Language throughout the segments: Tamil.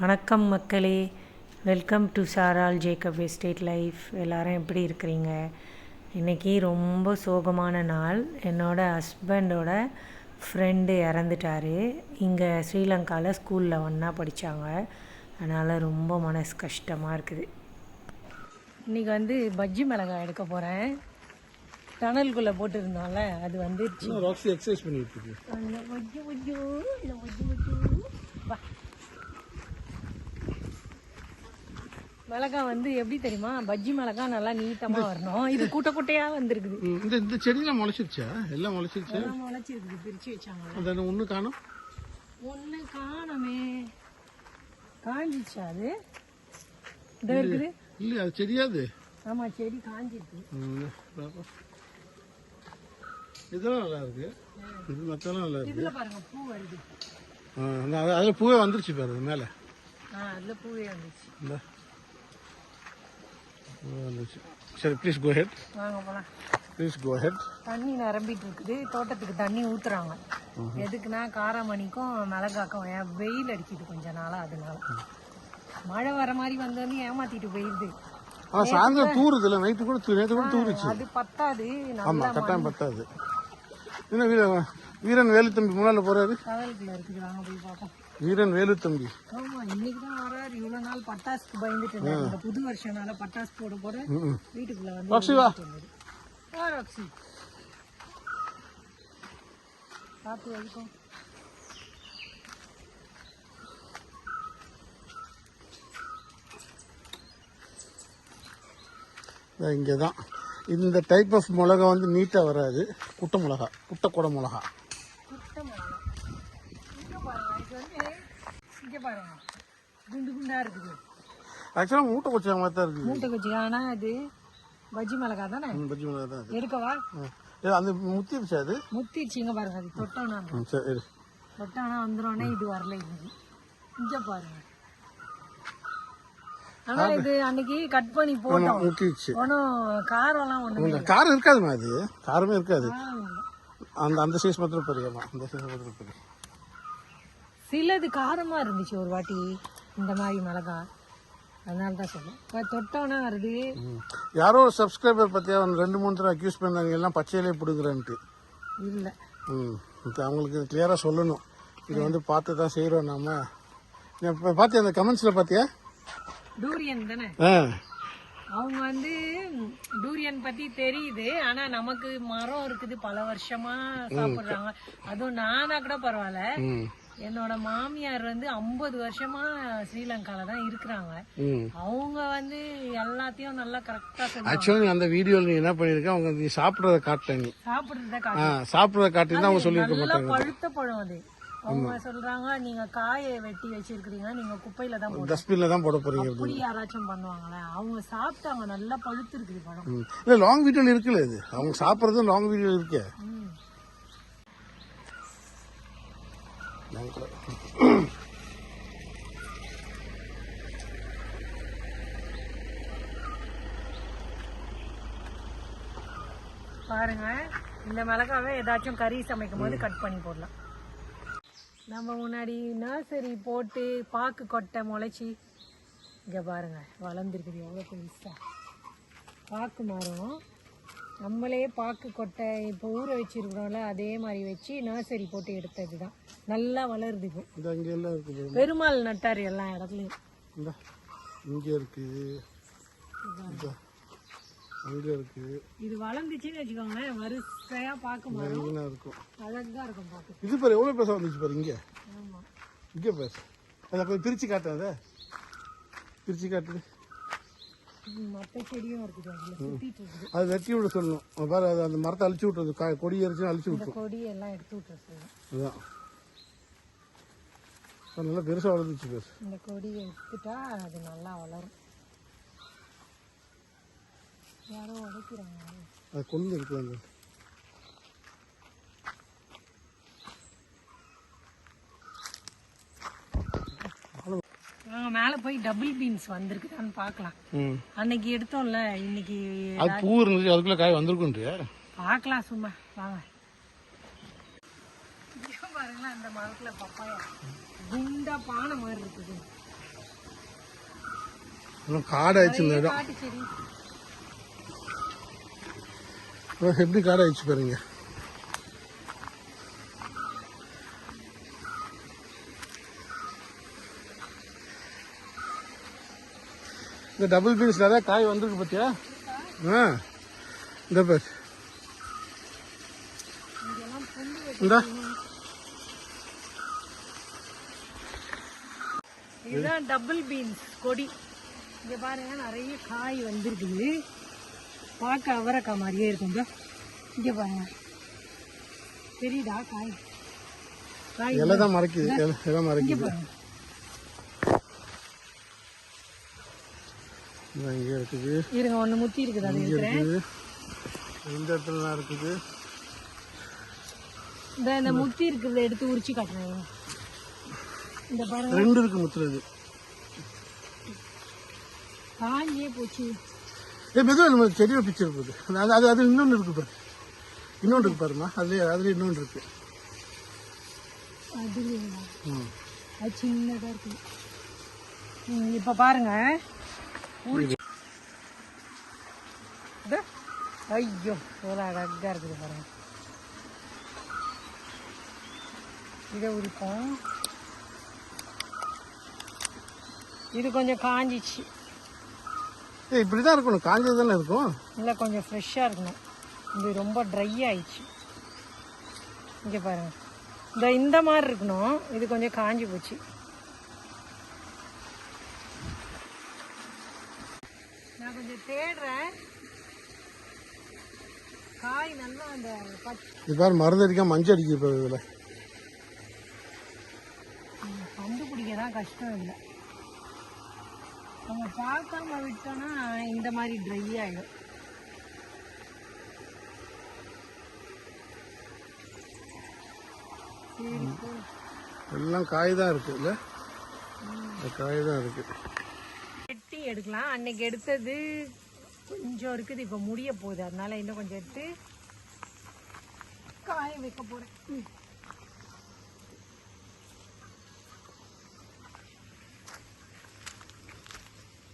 வணக்கம் மக்களே. வெல்கம் டு சாரால் ஜேக்கப் எஸ்டேட் லைஃப் எல்லாரும் எப்படி இருக்கிறீங்க? இன்றைக்கி ரொம்ப சோகமான நாள். என்னோட ஹஸ்பண்டோட ஃப்ரெண்டு இறந்துட்டாரு. இங்கே ஸ்ரீலங்காவில் ஸ்கூலில் ஒன்றா படித்தாங்க அதனால் ரொம்ப மனசு கஷ்டமாக இருக்குது. இன்றைக்கி வந்து பஜ்ஜி மிளகாய் எடுக்க போகிறேன் டனல்குள்ளே போட்டிருந்தோம்ல அது வந்துருச்சு. ராக்ஸி எக்ஸசைஸ் பண்ணிட்டு இருக்கு. மிளகாய் வந்து எப்படி தெரியுமா? பஜ்ஜி மிளகாய் நல்லா நீட்டமா வரணும். இது கூட்ட கூட்டையா வந்திருக்குது. இந்த இந்த செடியெல்லாம் முளைச்சிருச்சா? எல்லாம் முளைச்சிருச்சா? எல்லாம் முளைச்சிருக்குது. பிரிச்சு வச்சாங்க. அந்த ஒன்று காணும்? ஒண்ணு காணமே. காஞ்சிச்சா அது? இந்த இருக்குது. இல்லை அது செடியாது ஆமா செடி காஞ்சிருக்கு. இதெல்லாம் நல்லா இருக்கு. இது மற்றெல்லாம் நல்லா இருக்கு. இதுல பாருங்க பூ வருது. அது- அதுல பூவே வந்துருச்சு பாரு மேலே. அதுல பூவே வந்துச்சு சரி. ப்ளீஸ் கோ ஹெட் வாங்க போலாம். ப்ளீஸ் கோ ஹெட் தண்ணி நிரம்பிட்டு இருக்குது தோட்டத்துக்கு தண்ணி ஊத்துறாங்க. எதுக்குன்னா காராமணிக்கும் மிளகாக்கும் ஏன் வெயில் அடிக்குது கொஞ்ச நாளா அதனால. மழை வர மாதிரி வந்தோடனே ஏமாத்திட்டு போயிருது. ஆனால் சாயந்தரம் தூருது இல்லை நைட்டு கூட நேத்து கூட தூருச்சு அது பத்தாது. ஆமா கட்டாயம் பத்தாது. என்ன வீரன் வீரன் வேலுத்தம்பி முன்னால போறாரு? கடலுக்குள்ள இருக்குது வாங்க போய் பார்ப்போம். வீரன் வேலுத்தம்பி ஆமா இன்னைக்கு தான் வராரு இவ்வளவு நாள் பட்டாசுக்கு பயந்துட்டு இருந்தாரு இந்த புது வருஷம்னால பட்டாசு போட போட வீட்டுக்குள்ள வந்து ராக்ஸி வா. இருந்தது. வா ராக்ஸி. பார்த்து வரைக்கும் இங்கே தான் இந்த டைப் ஆஃப் மிளகா வந்து நீட்டாக வராது. குட்டை மிளகா. குட்டை குடை மிளகா குட்டை மிளகா இங்க பாருங்க இது வந்து இங்க பாருங்க குண்டு குண்டா இருக்குது. ஆக்சுவலாக மூட்டை கொச்சா மாதிரி தான் இருக்குது. மூட்டை குச்சி ஆனா அது பஜ்ஜி மிளகா தானே? பஜ்ஜி மிளகா தான் எடுக்கவா? அந்த முத்திருச்சா அது? முத்திடுச்சு இங்க பாருங்க அது ம், சரி. தொட்டானா வந்துடும்னா இது வரல இன்னைக்கு இங்க பாருங்க. ஆனா இது அன்னைக்கு கட் பண்ணி போட்டோம். முத்திருச்சு ஒன்றும் காரம்லாம் இந்த காரம் இருக்காதுமா அது? காரமே இருக்காது. அந்த அந்த சைஸ் மாத்திரம் பெரியமா அந்த சைஸ் மாத்திரம் பெரிய சிலது காரமா இருந்துச்சு ஒரு வாட்டி இந்த மாதிரி மிளகா. அதனால தான் சொல்றேன் இப்போ தொட்டோன்னா வருது. யாரோ ஒரு சப்ஸ்கிரைபர் பற்றியா ஒரு ரெண்டு மூணு தடவை அக்யூஸ் பண்ணாங்க எல்லாம் பச்சையிலே பிடுங்குறேன்ட்டு. இல்ல. ம். இப்போ அவங்களுக்கு கிளியராக சொல்லணும். இது வந்து பார்த்து தான் செய்கிறோம் நாம இப்போ பார்த்தியா அந்த கமெண்ட்ஸில் பார்த்தியா டூரியன் தானே? ஆ. அவங்க வந்து டூரியன் பத்தி தெரியுது. ஆனா நமக்கு மரம் இருக்குது. பல வருஷமா சாப்பிடுறாங்க. அதுவும் நானா கூட பரவாயில்ல. என்னோட மாமியார் வந்து ஐம்பது வருஷமா ஸ்ரீலங்கால தான் இருக்கிறாங்க. அவங்க வந்து எல்லாத்தையும் நல்லா கரெக்டா ஆக்சுவலி அந்த வீடியோவில் நீ என்ன பண்ணியிருக்க அவங்க நீ சாப்பிட்றத காட்ட நீ. சாப்பிடுறத காட்டு சாப்பிட்றத காட்டி தான் அவங்க சொல்லியிருக்க நல்லா மாட்டாங்க. பழுத்த பழம் அது. அவங்க சொல்றாங்க நீங்க காயை வெட்டி வச்சிருக்கீங்க நீங்க குப்பையில தான் டஸ்ட்பினில் தான் போட போறீங்க அப்படி யாராச்சும் பண்ணுவாங்களே அவங்க சாப்பிட்டாங்க நல்லா பழுத்து இருக்குது பழம் இல்லை லாங் வீடியோவில் இருக்குல்ல இது. அவங்க சாப்பிட்றதும் லாங் வீடியோ இருக்கே. ம். பாருங்க இந்த மிளகாவை ஏதாச்சும் கறி சமைக்கும் போது கட் பண்ணி போடலாம் நம்ம முன்னாடி நர்சரி போட்டு பாக்கு கொட்டை முளைச்சி இங்கே பாருங்க வளர்ந்துருக்குது எவ்வளோ பெருசாக பாக்கு மரம் நம்மளே பாக்கு கொட்டை இப்போ ஊற வச்சிருக்கிறோம்ல அதே மாதிரி வச்சு நர்சரி போட்டு எடுத்தது தான் நல்லா வளருது இப்போ பெருமாள் நட்டார் எல்லா இடத்துலையும். இந்த இங்கே இருக்குது இந்த அங்கே இருக்குது இது வளர்ந்துச்சுன்னு வச்சுக்கோங்களேன் வரிசையா மரம் இங்கெல்லாம் இருக்கும். அழகா இருக்கும் பாக்கு. இது பாரு எவ்வளோ பேச வந்துச்சு பாரு இங்கே. இங்கே பேச அதை பிரித்து காட்டாத பிரித்து காட்டுது ம், மத்த செடியும் இருக்குது அதுல சுத்திட்டு இருக்குது அது வெட்டி விட சொல்லணும். பாரு அது அந்த மரத்தை அழிச்சு விட்டுறது கா கொடி எரிச்சு அழிச்சு இந்த விட்டுரும். கொடி எல்லாம் எடுத்து விட்டுறது அதுதான் அது நல்லா பெருசாக வளர்ந்துச்சு பேசு. இந்த கொடியை எடுத்துட்டா அது நல்லா வளரும். யாரோ உடைக்கிறாங்க. அது கொண்டு இருக்குது அந்த நாங்க மேல போய் டபுள் பீன்ஸ் வந்திருக்குதான்னு பார்க்கலாம். ம். அன்னைக்கு எடுத்தோம்ல இன்னைக்கு அது பூ இருந்துச்சு அதுக்குள்ளே காய் வந்திருக்குன்றியா? பார்க்கலாம் சும்மா. வாங்க. இங்க பாருங்களேன் அந்த மரத்துல பப்பாயா. குண்டா பானை மாதிரி இருக்குது. இந்த இடம். அப்புறம் எப்படி காடாயிடுச்சு பாருங்க. இந்த டபுள் பீன்ஸ் நிறைய காய் வந்திருக்கு பார்த்தியா ஆ இந்த பேர். இந்தா. இதுதான் டபுள் பீன்ஸ் கொடி. இங்க பாருங்க நிறைய காய் வந்திருக்குது. பார்க்க அவரைக்காய் மாதிரியே இருக்கும் இதோ. இங்க பாருங்க. தெரியுதா காய்? காய் இலை தான் மறைக்குது இங்க மறைக்குது பாருங்க இந்த இங்கே இருக்குது. இருங்க ஒண்ணு முத்தி இருக்குது அது இருக்குது. இந்த இடத்துல தான் இருக்குது. இந்த இந்த முத்தி இருக்கிறத எடுத்து உரிச்சு காட்டுறேன். இந்த பாருங்க. ரெண்டு இருக்கு முத்துறது. காஞ்சே போச்சு. ஏ மெதுவாக நம்ம செடியில் பிக்சர் போகுது அது அது அது இன்னொன்று இருக்கு பாரு. இன்னொன்று இருக்கு பாருமா அதுலேயே அதுலேயே இன்னொன்று இருக்கு. அது ம். அது சின்னதா இருக்கு. இப்ப பாருங்க. ஐயோ எவ்வளோ அழகா இருக்குது பாருங்க இதை உரிப்போம் இது கொஞ்சம் காஞ்சிச்சு இப்படி தான் இருக்கணும் காஞ்சது தானே இருக்கும் இல்லை கொஞ்சம் ஃப்ரெஷ்ஷாக இருக்கணும் இது ரொம்ப ட்ரை ஆயிடுச்சு இங்கே பாருங்க இந்த இந்த மாதிரி இருக்கணும் இது கொஞ்சம் காஞ்சி போச்சு நான் கொஞ்சம் தேடுறேன் காய் நல்லா அந்த பச்சை இது பாரு மருந்து அடிக்காம மஞ்சள் அடிக்க போகுது இதில். கண்டுபிடிக்க தான் கஷ்டம் இல்லை. நம்ம பார்க்காம விட்டோம்னா இந்த மாதிரி ட்ரை ஆகிடும் எல்லாம் காய் தான் இருக்கு இல்லை? காய் தான் இருக்கு. வெட்டி எடுக்கலாம். அன்னைக்கு எடுத்தது கொஞ்சம் இருக்குது இப்போ முடிய போகுது. அதனால இன்னும் கொஞ்சம் எடுத்து காய வைக்க போறேன்.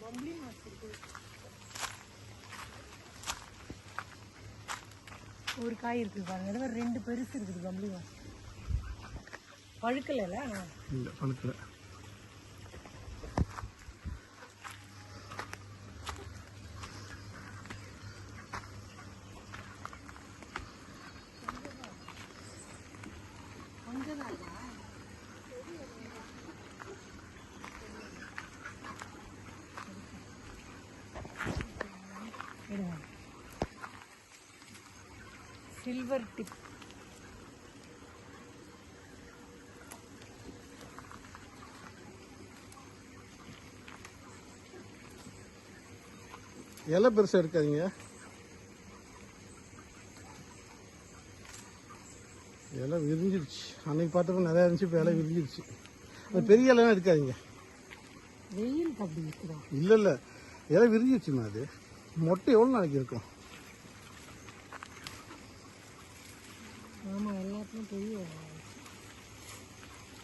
பம்பளி ஒரு காய் இருக்குது பாருங்க. ரெண்டு பெருசு இருக்குது பம்பளி மாஸ் பழுக்கல இல்லை பழுக்கல கொஞ்சம் தான் எடுங்க சில்வர் டிப் இலை பெருசாக இருக்காதீங்க. இலை விரிஞ்சிருச்சு. அன்னைக்கு பார்த்தப்ப நிறையா இருந்துச்சு இப்போ இலை விரிஞ்சிருச்சு. அந்த பெரிய இலைலாம் இருக்காதீங்க வெயில் அப்படி இல்லை இல்லை. இலை விரிஞ்சிருச்சுமா அது? மொட்டை எவ்வளோ நாளைக்கு இருக்கும்? ஆமா எல்லாத்துலயும் பெரிய ஆயிடுச்சு.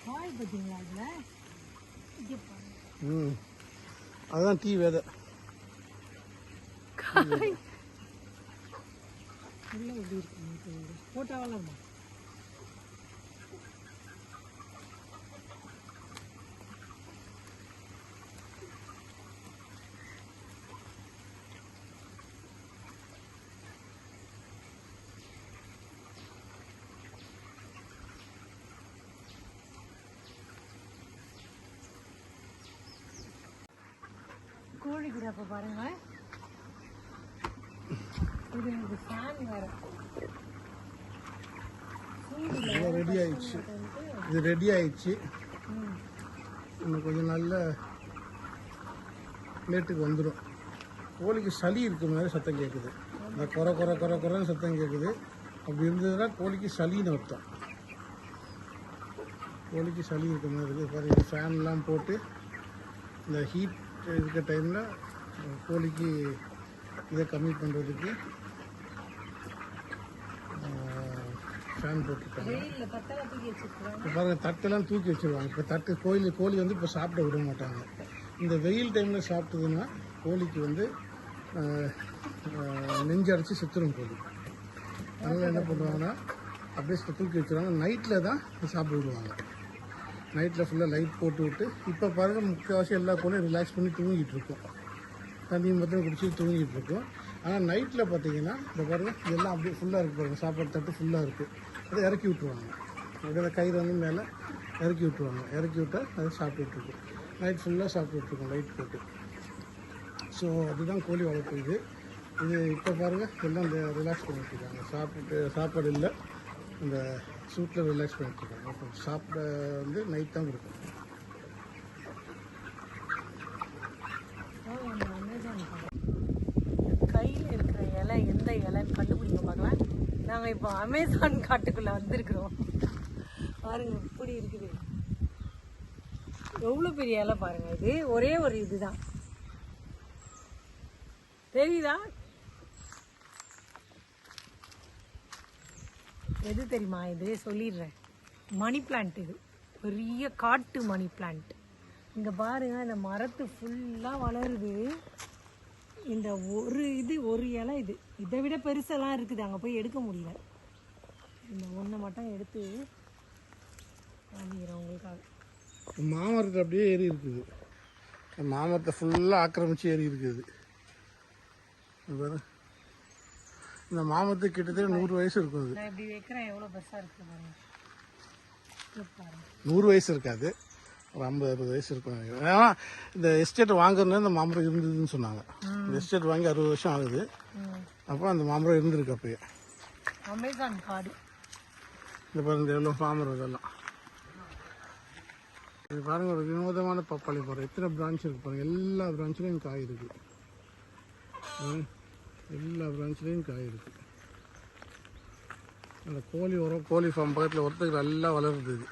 காய் பார்த்தீங்களா அதுல. ம். அதுதான் டீ விதை. காய். உள்ள எப்படி தெரியல போட்டாவெல்லாம் கோழி கூட அப்ப பாருங்க. இது இது ஃபேன் வேற. ரெடி ஆயிடுச்சு. இது ரெடி ஆயிடுச்சு. இன்னும் கொஞ்சம் நல்ல பிளேட்டுக்கு வந்துடும் கோழிக்கு சளி இருக்க மாதிரி சத்தம் கேட்குது இந்த குறை குறை குறை குறைன்னு சத்தம் கேட்குது அப்படி இருந்ததுன்னா கோழிக்கு சளின்னு அர்த்தம். கோழிக்கு சளி இருக்க மாதிரி இருக்குது. பாருங்க ஃபேன்லாம் போட்டு இந்த ஹீட் இருக்க டைமில் கோழிக்கு இதை கம்மி பண்ணுறதுக்கு ஃபேன் போட்டிருக்காங்க. இப்போ பாருங்க தட்டெல்லாம் தூக்கி வச்சிருவாங்க. இப்போ தட்டு கோழி கோழி வந்து இப்போ சாப்பிட விட மாட்டாங்க. இந்த வெயில் டைமில் சாப்பிட்டதுன்னா கோழிக்கு வந்து ஆஹ், ஆஹ், நெஞ்சு அடைச்சி செத்துரும் கோழி அதனால் என்ன பண்ணுவாங்கன்னா அப்படியே தூக்கி வச்சுருவாங்க. நைட்டில் தான் சாப்பிட விடுவாங்க. நைட்டில் ஃபுல்லாக லைட் போட்டு விட்டு இப்போ பாருங்கள் முக்கால்வாசி எல்லா கோழியும் ரிலாக்ஸ் பண்ணி தூங்கிட்டு இருக்கோம். தண்ணி மட்டும் குடிச்சு தூங்கிட்டு இருக்கோம். ஆனால் நைட்டில் பார்த்தீங்கன்னா இந்த பாருங்கள் இதெல்லாம் அப்படியே ஃபுல்லாக இருக்குது பாருங்கள் சாப்பாடு தட்டு ஃபுல்லாக இருக்குது அதை இறக்கி விட்ருவாங்க அப்படியே அந்த கயிறு வந்து மேலே இறக்கி விட்ருவாங்க இறக்கி விட்டால் அதை சாப்பிட்டுட்ருக்கோம் நைட் ஃபுல்லாக சாப்பிட்டுட்ருக்கோம் லைட் போட்டு. ஸோ அதுதான் கோழி வளர்ப்பு இது. இது இப்போ பாருங்கள் எல்லாம் இந்த ரிலாக்ஸ் பண்ணிட்டுருக்காங்க சாப்பிட்டு சாப்பாடு இல்லை. இந்த சூட்டில் ரிலாக்ஸ் பண்ணிட்டுருக்கோம் அப்புறம் சாப்பிட வந்து நைட் தான் கொடுக்கும் கையில் இருக்கிற இலை எந்த இலைன்னு கண்டுபிடிக்க பார்க்கலாம். நாங்கள் இப்போ அமேசான் காட்டுக்குள்ளே வந்திருக்கிறோம். பாருங்க இப்படி இருக்குது. எவ்வளோ பெரிய இலை பாருங்க இது. ஒரே ஒரு இதுதான். தெரியுதா? எது தெரியுமா? இது சொல்லிடுறேன். மணி பிளான்ட் இது. பெரிய காட்டு மணி பிளான்ட் இங்கே பாருங்க இந்த மரத்து ஃபுல்லாக வளருது. இந்த ஒரு இது ஒரு இலை இது. இதை விட பெருசெல்லாம் இருக்குது. அங்கே போய் எடுக்க முடியல. இந்த ஒன்றை மட்டும் எடுத்து காமிக்கிறேன் உங்களுக்காக. மாமரத்தை அப்படியே ஏறி இருக்குது. மாமரத்தை ஃபுல்லாக ஆக்கிரமிச்சு ஏறி இருக்குது. இது இந்த மாமரத்துக்கு கிட்டத்தட்ட நூறு வயசு இருக்கும் அது. நான் இப்படி வைக்கிறேன் எவ்வளோ பெருசாக இருக்குது பாருங்க இது பாருங்க நூறு வயசு இருக்காது. ஒரு ஐம்பது அறுபது வயசு இருக்கும். ஏன்னா இந்த எஸ்டேட் வாங்குறது இந்த மாமரம் இருந்ததுன்னு சொன்னாங்க. இந்த எஸ்டேட் வாங்கி அறுபது வருஷம் ஆகுது. அப்போ அந்த மாமரம் இருந்திருக்கு அப்பயே. அமேசான் காடு. இந்த பாருங்க எவ்வளோ மாமரம் இதெல்லாம். இது பாருங்க ஒரு வினோதமான பப்பாளி மரம் எத்தனை பிரான்ச் இருக்கு பாருங்க. எல்லா பிரான்ச்லேயும் காய் இருக்கு. ம், எல்லா பிரான்ச்லேயும் காய் இருக்கு. அந்த கோழி உரம் கோழி ஃபார்ம் பக்கத்தில் ஒருத்தருக்கு நல்லா வளருது இது.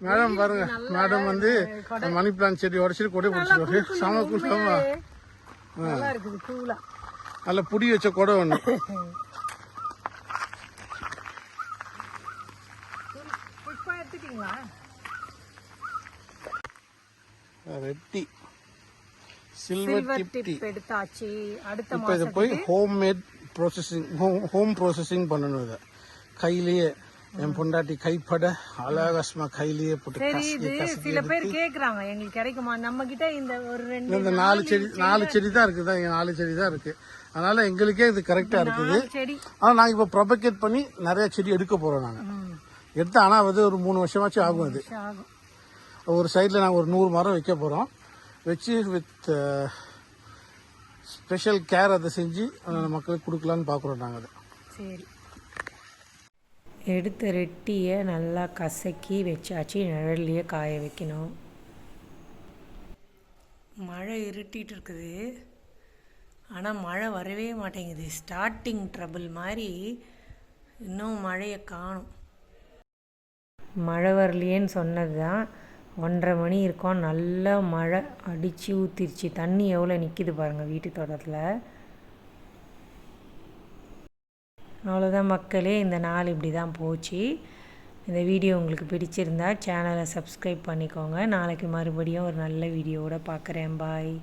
மேடம் பாருங்க மேடம் வந்து மணி பிளான்ட் செடி உடச்சிட்டு கொடை பிடிச்சிருவாரு சாம குளிக்காம நல்லா இருக்குது புடி வச்ச கொடை ஒன்று ரெட்டி. சில்வர் டிப் எடுத்தாச்சு. அடுத்த இப்போ இதை போய் home made processing home processing பண்ணணும் இதை. கையிலேயே என் பொண்டாட்டி கைப்பட அழகாசமா கையிலேயே போட்டு சில பேர் கேக்குறாங்க. எங்களுக்கு கிடைக்குமா? நம்ம கிட்ட இந்த ஒரு ரெண்டு இந்த நாலு செடி நாலு செடி தான் இருக்குது. இங்க நாலு செடி தான் இருக்கு. அதனால எங்களுக்கே இது கரெக்டா இருக்குது. ஆனா நாங்க இப்போ ப்ரொபகேட் பண்ணி நிறைய செடி எடுக்க போறோம் நாங்க எடுத்து ஆனா அது ஒரு மூணு வருஷமாச்சும் ஆகும் அது. ஒரு சைடில் நாங்கள் ஒரு நூறு மரம் வைக்க போகிறோம் வச்சு வித் ஸ்பெஷல் கேர் அதை செஞ்சு மக்களுக்கு கொடுக்கலான்னு பார்க்குறோம் நாங்கள் அதை. சரி. எடுத்த ரெட்டியை நல்லா கசக்கி வச்சாச்சு. நிழல்லையே காய வைக்கணும். மழை இருட்டிகிட்டு இருக்குது. ஆனால் மழை வரவே மாட்டேங்குது. ஸ்டார்டிங் ட்ரபிள் மாதிரி இன்னும் மழையை காணும். மழை வரலையேன்னு சொன்னது தான் ஒன்றரை மணி இருக்கும். நல்லா மழை அடித்து ஊற்றிருச்சு தண்ணி எவ்வளோ நிற்கிது பாருங்கள் வீட்டு தோட்டத்தில். அவ்வளோதான் மக்களே இந்த நாள் இப்படி தான் போச்சு. இந்த வீடியோ உங்களுக்கு பிடிச்சிருந்தா சேனலை சப்ஸ்கிரைப் பண்ணிக்கோங்க. நாளைக்கு மறுபடியும் ஒரு நல்ல வீடியோவோட பார்க்குறேன் பாய்